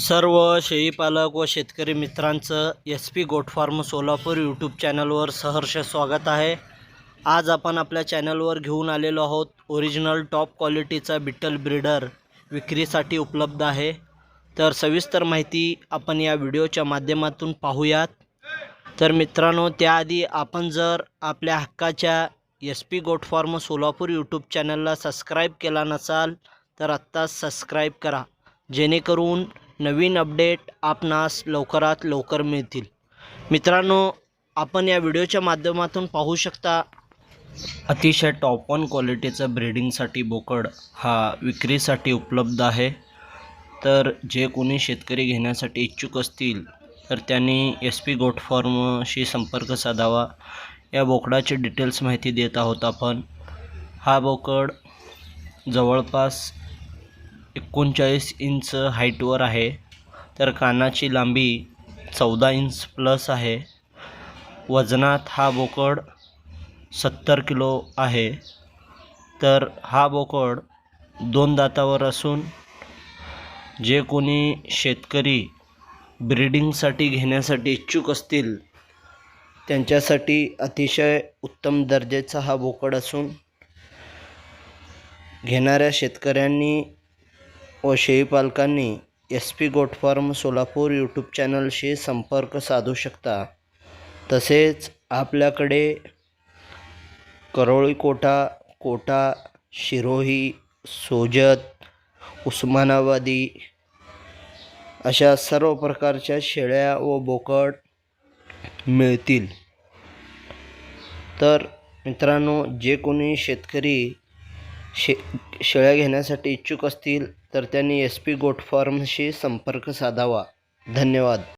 सर्व शेळीपालक व शेतकरी मित्रांचं S P goat farm Solapur YouTube चॅनलवर सहर्ष स्वागत आहे. आज आपण आपल्या चॅनलवर घेऊन आलेलो आहोत. ओरिजिनल टॉप क्वालिटीचा बिट्टल ब्रीडर विक्रीसाठी उपलब्ध आहे. तर सविस्तर माहिती आपण या व्हिडिओच्या माध्यमातून पाहूयात. तर मित्रांनो त्याआधी आपण जर आपल्या हक्काच्या S P goat farm Solapur YouTube चॅनलला सबस्क्राईब केला नसाल तर आत्ताच सबस्क्राईब करा. जेणेकरून नवीन अपडेट आपणास लवकरात लवकर मिळतील. मित्रांनो आपण या व्हिडिओच्या माध्यमातून पाहू शकता अतिशय टॉप वन क्वालिटीचं ब्रीडिंगसाठी बोकड हा विक्रीसाठी उपलब्ध आहे. तर जे कोणी शेतकरी घेण्यासाठी इच्छुक असतील तर त्यांनी एस पी गोट फॉर्मशी संपर्क साधावा. या बोकडाची डिटेल्स माहिती देत आहोत आपण. हा बोकड जवळपास एकोणचाळीस इंच हाईटवर आहे. तर कानाची लांबी चौदा इंच प्लस आहे. वजनात हा बोकड सत्तर किलो आहे. तर हा बोकड दोन दातावर असून जे कोणी शेतकरी ब्रीडिंगसाठी घेण्यासाठी इच्छुक असतील त्यांच्यासाठी अतिशय उत्तम दर्जाचा हा बोकड असून घेणाऱ्या शेतकऱ्यांनी व शेळीपालकांनी S P goat farm Solapur YouTube चॅनलशी संपर्क साधू शकता. तसेच आपल्याकडे करोळी कोटा कोटा शिरोही सोजत उस्मानाबादी अशा सर्व प्रकारच्या शेळ्या व बोकड मिळतील. तर मित्रांनो जे कोणी शेतकरी शे शेळ्या घेण्यासाठी इच्छुक असतील तर त्यांनी एस पी गोट फार्मशी संपर्क साधावा. धन्यवाद.